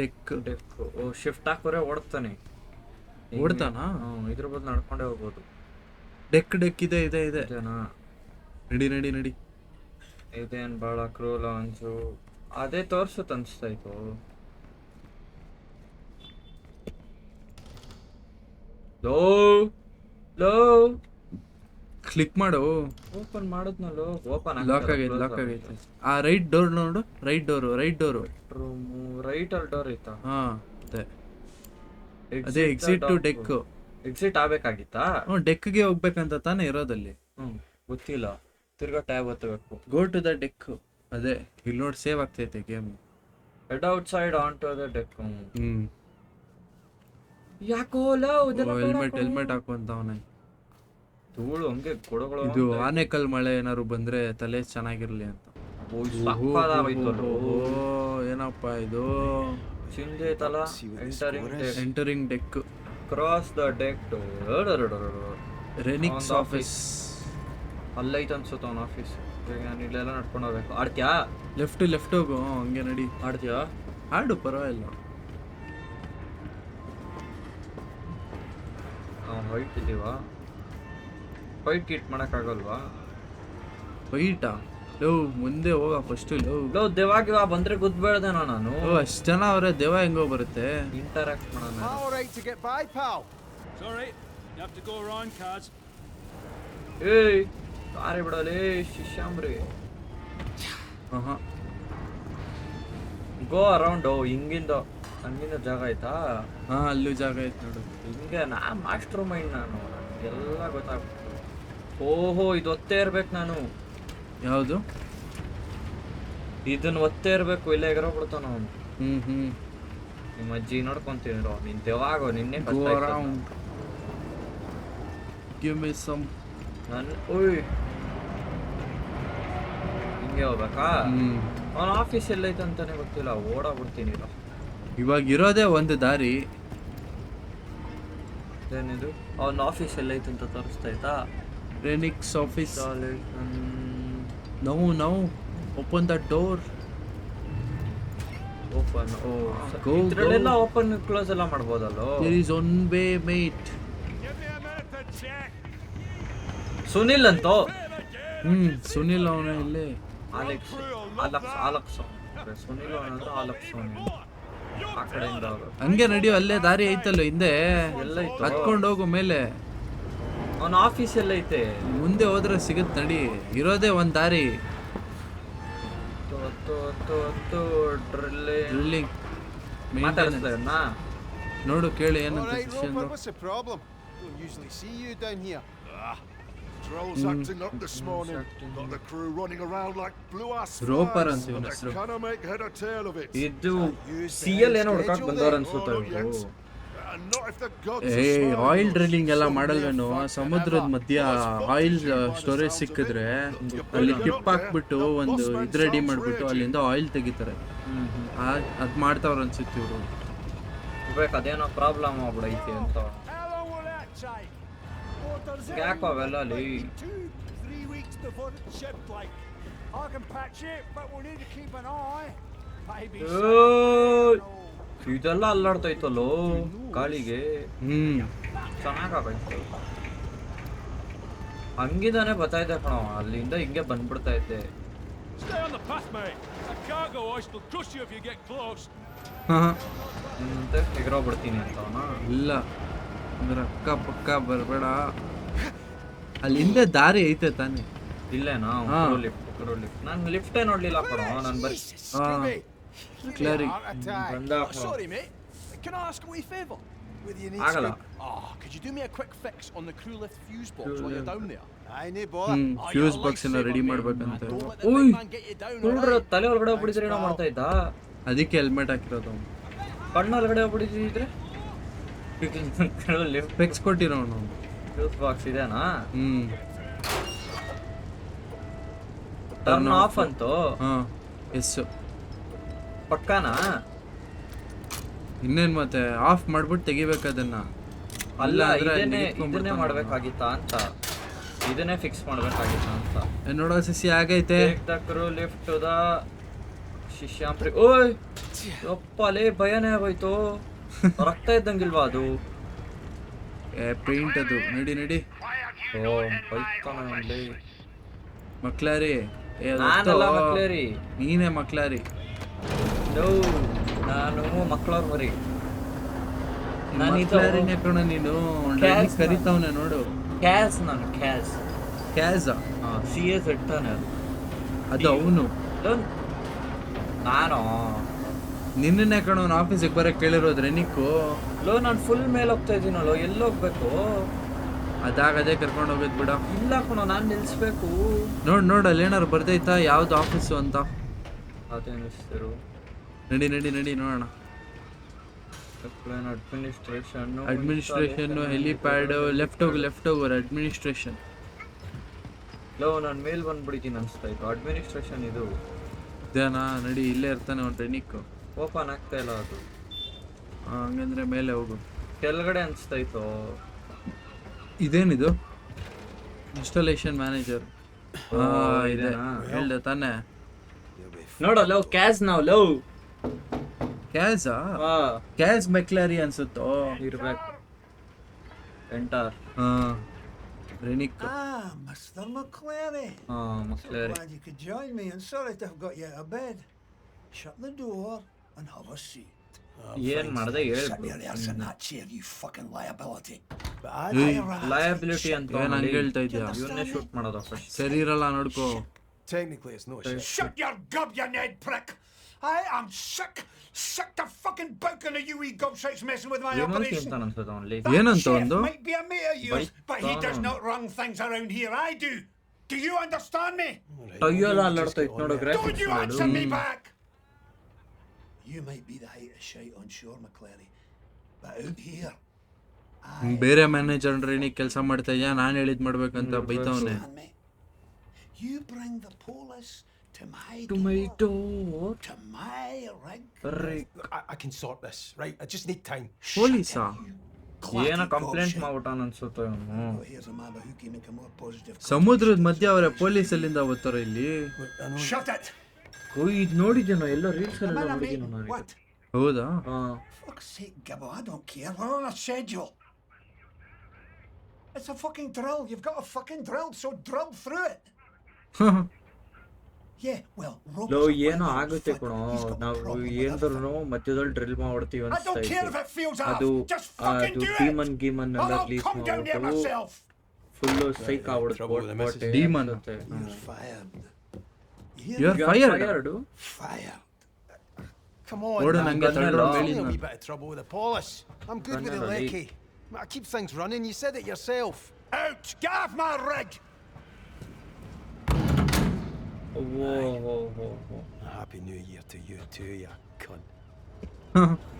Deck deck ಓ shift ಹಾಕೋರೆ ಓಡ್ತಾನೆ. ಓಡ್ತಾನ? ಇದ್ರ ಬದಲು ನಡ್ಕೊಂಡೇ ಹೋಗ್ಬೋದು. ಡೆಕ್ ಡೆಕ್ ಇದೆ ಇದೆ ಇದೆ. ನಡಿ ನಡಿ ನಡಿ. ಇದೇನ್ ಭಾಳ ಕ್ರೂ ಲಾಂಚು ಅದೇ ತೋರ್ಸುತ್ತ ಅನ್ಸ್ತಾಯ್ತು ಲೋ ಲೋ. ಕ್ಲಿಕ್ ಮಾಡು. ಓಪನ್ ಮಾಡಿದ್ನಲ್ಲೋ ಓಪನ್ ಲಾಕ್ ಆಗೈತೆ ಲಾಕ್ ಆಗೈತೆ ಆ ರೈಟ್ ಡೋರ್ ನೋಡು right door right door room right ಅಲ್ಲಿ ಡೋರ್ ಇತ್ತಾ? ಹಾ ಅದೇ. ಅದೇ ಎಕ್ಸಿಟ್ ಟು ಡೆಕ್ ಎಕ್ಸಿಟ್ ಆಗ್ಬೇಕಾಗಿತ್ತಾ? ಹ್ಞೂ ಡೆಕ್ಗೆ ಹೋಗ್ಬೇಕಂತ ತಾನೇ ಇರೋದಲ್ಲಿ. ಹ್ಮ್ ಗೊತ್ತಿಲ್ಲ. ತಿರ್ಗಾ ಟ್ಯಾಬ್ ಒತ್ತಬೇಕು ಗೋ ಟು ದ ಡೆಕ್ ಅದೇ ಇಲ್ಲಿ ನೋಡಿ ಸೇವ್ ಆಗ್ತೈತೆ game head outside on to the deck hmm. ಯಾಕೋ ಹೆಲ್ಮೆಟ್ ಹೆಲ್ಮೆಟ್ ಹಾಕುವಂತ ಅವನೇ ಧೂಳು ಹಂಗೆ ಕೊಡಗಳು ಇದು ಆನೆಕಲ್ ಮಳೆ ಏನಾದ್ರು ಬಂದ್ರೆ ತಲೆ ಚೆನ್ನಾಗಿರ್ಲಿ ಅಂತ. ಏನಪ್ಪ ಇದು? ಸಿಂಜೆ ತಲ entering entering deck cross the deck ರೆನಿಕ್ಸ್ ಅವ್ನ್ದು ಆಫೀಸ್ ಅಲ್ಲೈತೆ ಅನ್ಸುತ್ತೆ ಅವ್ನ ಆಫೀಸ್ ನಾನು ಇಲ್ಲೆಲ್ಲ ನಡ್ಕೊಂಡು ಹೋಗ್ಬೇಕು. ಆಡ್ತ್ಯಾ? ಲೆಫ್ಟ್ ಲೆಫ್ಟ್ ಹೋಗು ಹಂಗೆ ನಡಿ. ಆಡ್ತ್ಯಾ? ಆಡು ಪರವಾಗಿಲ್ಲ. ನಾವು ವೈಟ್ ಇದೀವಾ ವೈಟ್ ಕಿಟ್ ಮಾಡೋಕ್ಕಾಗಲ್ವಾ? ವೈಟಾ ಲವ್ ಮುಂದೆ ಹೋಗ ಫಸ್ಟ್ ಲವ್ ಲೋ ದೇವಾಗಿವ ಬಂದ್ರೆ ಗುದ್ಬೇಡ್ದೆ ನಾನು. ಓ ಅಷ್ಟ್ ಜನ ಅವ್ರೆ ದೇವ ಹೆಂಗೋ ಬರುತ್ತೆ. ಇಂಟರಾಕ್ಟ್ ಮಾಡೋಣ. All right to get by, pal. It's all right. You have to go around, Kaz. ಏಯ್ ಬಿಡಲೇ ಶಿಷ್ಯಾಂಬ್ರಿ. ಹಾ ಗೋ ಅರೌಂಡ್ ಹಿಂಗಿಂದ ಹಂಗಿಂದ ಜಾಗ ಆಯ್ತಾ? ಹಾ ಅಲ್ಲೂ ಜಾಗ ಐತೆ ನೋಡು. ಹಿಂಗೆ ನಾ ಮಾಸ್ಟರ್ ಮೈಂಡ್ ನಾನು. ಎಲ್ಲ ಗೊತ್ತಾಗ್ಬಿಟ್ಟು ಓಹೋ ಇದು ಒತ್ತೇ ಇರ್ಬೇಕು ನಾನು. ಯಾವುದು? ಇದನ್ನ ಒತ್ತೇ ಇರ್ಬೇಕು ಇಲ್ಲ ಬಿಡ್ತಾನ ಅವನು. ಹ್ಮ್ ಹ್ಮ್. ನಿಮ್ಮ ಅಜ್ಜಿ ನೋಡ್ಕೊಂತೀನಿ ರೋ ನಿನ್ ದೆವಾಗೋ ನಿನ್ನೆ ಗಿವ್ ಮಿ ಸಮ್ ನನ್ ಓಯ್ ಹಿಂಗೆ ಹೋಗ್ಬೇಕಾ? ಅವನ ಆಫೀಸ್ ಎಲ್ಲೈತೆ ಅಂತಾನೆ ಗೊತ್ತಿಲ್ಲ ಓಡಾಗ್ಬಿಡ್ತೀನಿ ಇರೋ. ಇವಾಗ ಇರೋದೇ ಒಂದು ದಾರಿ. ಏನಿದು ಅವನ ಆಫೀಸ್ ಎಲ್ಲೈತೆ ಅಂತ ತೋರಿಸ್ತೈತಾ ರೆನಿಕ್ಸ್ office college no no. Open the door open Oh, Go, go. Open close ಎಲ್ಲ ಮಾಡ್ಬೋದಲ್ಲ? There is one way, check. Sunil ಅಂತ? ಹ್ಮ್ ಸುನಿಲ್ ಅವನ ಇಲ್ಲಿ. ಆಲೆಕ್ಸ್ ಆಲಕ್ಸ್ ಆಲಕ್ಸ್ ಸುನಿಲ್ ಅವನಂದ್ರೆ ಆಲಕ್ಸ್ ಅವನು ಆ ಕಡೆಯಿಂದ ಅವರು. ಹಂಗೆ ನಡೆಯೋ ಅಲ್ಲೇ ದಾರಿ ಐತಲ್ಲ ಹಿಂದೆ? ಎಲ್ಲ ಹತ್ಕೊಂಡು ಹೋಗು ಮೇಲೆ. ಅವನ ಆಫೀಸ್ ಎಲ್ಲ ಐತೆ. ಮುಂದೆ ಹೋದ್ರೆ ಸಿಗುತ್ತೆ ನಡಿ. ಇರೋದೇ ಒಂದ್ ದಾರಿ. ನೋಡು ಕೇಳಿ ಏನಂತ ಇದ್ದು ಸಿ ಎಲ್ ಏನೋ ಹುಡ್ಕಾಕ್ ಬಂದವರ್ ಅನ್ಸುತ್ತೆ ಏಯ್ ಆಯಿಲ್ ಡ್ರಿಲ್ಲಿಂಗ್ ಎಲ್ಲ ಮಾಡಲ್ವೇನು? ಸಮುದ್ರದ ಮಧ್ಯ ಆಯಿಲ್ ಸ್ಟೋರೇಜ್ ಸಿಕ್ಕಿದ್ರೆ ಅಲ್ಲಿ ಕಿಪ್ ಹಾಕ್ಬಿಟ್ಟು ಒಂದು ಇದು ರೆಡಿ ಮಾಡ್ಬಿಟ್ಟು ಅಲ್ಲಿಂದ ಆಯಿಲ್ ತೆಗಿತಾರೆ. ಅದು ಮಾಡ್ತಾವ್ರ ಅನ್ಸುತ್ತೆ ಇವರು. ಅದೇನೋ ಪ್ರಾಬ್ಲಮ್ ಆಗ್ಬಿಡೈತಿ ಅಂತ. ಅವೆಲ್ಲ ಇದೆಲ್ಲ ಅಲ್ಲಾಡ್ತೈತಲ್ಲೋ ಗಾಳಿಗೆ. ಹ್ಮ್ ಚೆನ್ನಾಗಾಗೈತೆ ಹಂಗಿದಾನೆ ಬರ್ತಾಯಿದ್ದೆ ಕಣ ಅಲ್ಲಿಂದ ಹಿಂಗೆ ಬಂದ್ಬಿಡ್ತಾ ಇದ್ದೆ. ಮತ್ತೆ ಅಂತ ಅವನ? ಇಲ್ಲ. ಅಂದ್ರೆ ಅಕ್ಕ ಪಕ್ಕ ಬರಬೇಡ. ಅಲ್ಲಿಂದ ದಾರಿ ಐತೆ ತಾನೆ. ಇಲ್ಲೇನಾ. ಲಿಫ್ಟ್ ಲಿಫ್ಟ್ ನಾನು ಲಿಫ್ಟೇ ನೋಡ್ಲಿಲ್ಲ ಕಣ ನಾನು ಬರೀ attack. Oh, sorry, mate. Can I ask a wee favour? Whether you need, to. Oh, could you do me a quick fix on the crew lift fuse box while you're down there? Hmm Oh, fuse box ಎಲ್ಲ lifesaver, ready. ಮಾಡ್ಬೇಕಂತ ಓಯ್ ನೋಡ್ರ? ತಲೆ ಒಳಗಡೆ ಹೋಗ್ಬಿಡಿದ್ರೆ ಏನೋ ಮಾಡ್ತಾ ಇದ್ದ ಅದಕ್ಕೆ ಹೆಲ್ಮೆಟ್ ಹಾಕಿರೋದು ಕಣ್ಣು ಒಳಗಡೆ ಹೋಗ್ಬಿಡಿದ್ರೆ ಲಿಫ್ಟ್ ಫಿಕ್ಸ್ ಕೊಟ್ಟಿರೋ ಅವನು ಫ್ಯೂಸ್ ಬಾಕ್ಸ್ ಇದೆನಾ ಹ್ಮ್ ಟರ್ನ್ ಆಫ್ ಅಂತೂ ಹಾ ಎಸ್ ಪಕ್ಕನಾ? ಇನ್ನೇನ್ ಮತ್ತೆ ಆಫ್ ಮಾಡ್ಬಿಟ್ಟು ತೆಗಿಬೇಕು ಅದನ್ನ. ಅಲ್ಲ ಇದನ್ನೇ ಇದನ್ನೇ. ಮಾಡ್ಬೇಕಾಗಿತ್ತಾ ಅಂತ. ಇದನ್ನೇ ಫಿಕ್ಸ್ ಮಾಡ್ಬೇಕಾಗಿತ್ತಾ ಅಂತ. ನೋಡೋ ಸಿಸಿ ಆಗೈತೆ. ಟೇಕ್ ಲಿಫ್ಟ್ ಟು ದ ಶಿಷ್ಯಾಂಪ್ರಿ ಓಯ್! ಯಪ್ಪಲೇ ಭಯನೇ ಆಗೋಯ್ತು. ರಕ್ತ ಇದ್ದಂಗಿಲ್ವಾ ಅದು? ಏ ಪೇಂಟ್ ಅದು. ನಡಿ ನಡಿ. ಓ ಮಕ್ಳಾರಿ ಮಕ್ಲಾರಿ ಏ. ಮಕ್ಳೇರಿ. ನೀನೇ ಮಕ್ಲಾರಿ ನೋ ನಾನು ಮಕ್ಕಳವ್ರ ಮರಿ ನಾನು ಕಣ ನೀನು. ಕರಿತಾವನೆ ನೋಡು. ಕ್ಯಾಸ್ ನಾನು ಕ್ಯಾಸ್ ಕ್ಯಾಸ ಸಿ ಎಸ್ ಇಟ್ಟಾನೆ ಅದು. ಅವನು. ನಾನು? ನಿನ್ನೆ ಕಣ ಅವ್ನ ಆಫೀಸಿಗೆ ಬರಕ್ ಕೇಳಿರೋದ್ರೆ ನಿಕ್ಕು. ಲೋ ನಾನು ಫುಲ್ ಮೇಲೆ ಹೋಗ್ತಾ ಇದ್ದೀನಲ್ಲೋ ಎಲ್ಲಿ ಹೋಗ್ಬೇಕು? ಅದಾಗದೇ ಕರ್ಕೊಂಡು ಹೋಗೋದು ಬಿಡ. ಇಲ್ಲ ಕಣೋ ನಾನು ನಿಲ್ಸ್ಬೇಕು. ನೋಡು ನೋಡು ಅಲ್ಲಿ ಏನಾರು ಬರ್ದೈತಾ? ಯಾವ್ದು ಆಫೀಸು ಅಂತ? ಅದೇ ನಿಲ್ಸ್ತಿರು? ನಡಿ ನಡಿ ನಡಿ ನೋಡೋಣ. ಅಡ್ಮಿನಿಸ್ಟ್ರೇಷನ್ ಅಡ್ಮಿನಿಸ್ಟ್ರೇಷನ್ ಹೆಲಿಪ್ಯಾಡ್ ಲೆಫ್ಟ್ ಹೋಗಿ ಲೆಫ್ಟ್ ಹೋಗೋರು ಅಡ್ಮಿನಿಸ್ಟ್ರೇಷನ್ ಲೋ ನಾನು ಮೇಲ್ ಬಂದ್ಬಿಡ್ತೀನಿ ಅನ್ಸ್ತಾ ಇತ್ತು. ಅಡ್ಮಿನಿಸ್ಟ್ರೇಷನ್ ಇದು. ಇದೇನಾ? ನಡಿ ಇಲ್ಲೇ ಇರ್ತಾನೆ ಒಂದು ಟ್ರೈನಿಕ್ ಓಪನ್ ಆಗ್ತಾ ಇಲ್ಲ ಅದು. ಆ, ಹಂಗಂದ್ರೆ ಮೇಲೆ ಹೋಗು. ಕೆಳಗಡೆ ಅನ್ಸ್ತಾ ಇತ್ತು. ಇದೇನಿದು? ಇನ್ಸ್ಟಾಲೇಷನ್ ಮ್ಯಾನೇಜರ್ ಹಾ ಇದೆ? ಹೇಳ್ದೆ ತಾನೆ. ನೋಡೋ ಲವ್ ಕ್ಯಾಶ್ ನಾವು ಲವ್. ಗೇಜರ್ ಹಾ. ಗೇಜ್ ಮಕ್ಲಾರಿ ಅನ್ಸುತ್ತೋ? ಇರಬೇಕು. ಎಂಟರ್ ಹಾ. ರೆನಿಕ್ ಆ ಮಸ್ಟರ್ ಮಕ್ಲಾರಿ ಆ ಅಂತ ನಾನು ಹೇಳ್ತಿದೀನಿ ಇವನೇ ಶೂಟ್ ಮಾಡೋದು ಫಸ್ಟ್ ಸರಿಯಿರಲ್ಲ ನಡ್ಕೋ. I am sick, sick to fucking bouking of you wee gobshites messing with my Vimal operation. ಅಂತ ಅನ್ಸುತ್ತೆ ಅವನಲ್ಲಿ That ಏನಂತ chef ಒಂದು? might be a mate of yours, but he does Baitan. not run things around here. I do. Do you understand me? ಟೊಯ್ಯೆಲ್ಲ ಅಲ್ಲಾಡ್ತಾ ಇತ್ತು ನೋಡು Don't graphics you ಮಾಡು answer me back! You might be the height of shite on shore, McClary, but out here, ಬೇರೆ manager ರೆನಿಕ್ ಕೆಲಸ ಮಾಡ್ತಾ ಇದ್ಯಾ ನಾನು ಹೇಳಿದ್ ಮಾಡ್ಬೇಕಂತ ಬೈತಾವನೆ understand me? You bring the police to my ಟೊಮೈಟೋ door, to my rig. I, I can sort this, right? I just need time. ಪೊಲೀಸಾ ಏನೋ Clacky complaint gobshite. ಮಾಡ್ಬಿಟ್ಟಾನ ಅನ್ಸುತ್ತೆ ಇವನು Oh, here's a man who can make a more positive ಸಮುದ್ರದ ಮಧ್ಯೆ ಅವರ police ಅಲ್ಲಿಂದ ಬರ್ತಾರ ಇಲ್ಲಿ Shut it! ಓ ಇದು ನೋಡಿದ್ದೇನೋ ಎಲ್ಲ ರೀಲ್ಸ್ Am ಎಲ್ಲ I a ನೋಡಿದ್ದೀನಿ meeting? ನಾನು What? ಹೌದಾ ಹಾ Fuck's sake, Gibbo, I don't care. We're on a schedule. It's a fucking drill. You've got a fucking drill, so drill through it. Yeah, well, Robert's low a ಏನೋ well-known ಆಗುತ್ತೆ fuck. ಕಣೋ He's got a ನಾವು problem with ಏನ್ದ್ರು everything. ಮಧ್ಯದಲ್ಲಿ drill ಮಾಡ್ಬಿಡ್ತೀವಿ I ಅನ್ಸ್ತಾ don't care if ಇತ್ತು it feels off. ಅದು Just fucking ಅದು do demon it. ಗೀಮನ್ Or ಎಲ್ಲ I'll release come down there ಮಾಡ್ಬಿಟ್ಟು myself. Full psych trouble with the missus. ಆಗ್ಬಿಡ್ತು Demon. You're fired. You You're hear me? fired. Fired Fired. Come on. Gordon, man. I'm getting Gunner a law. I'm million in a now. wee bit of trouble with the police. I'm good with the Gunner, lecky. I keep things running. You said it yourself. Out! Get off my rig! Whoa, whoa, whoa, whoa. Happy New Year to you too, you cunt.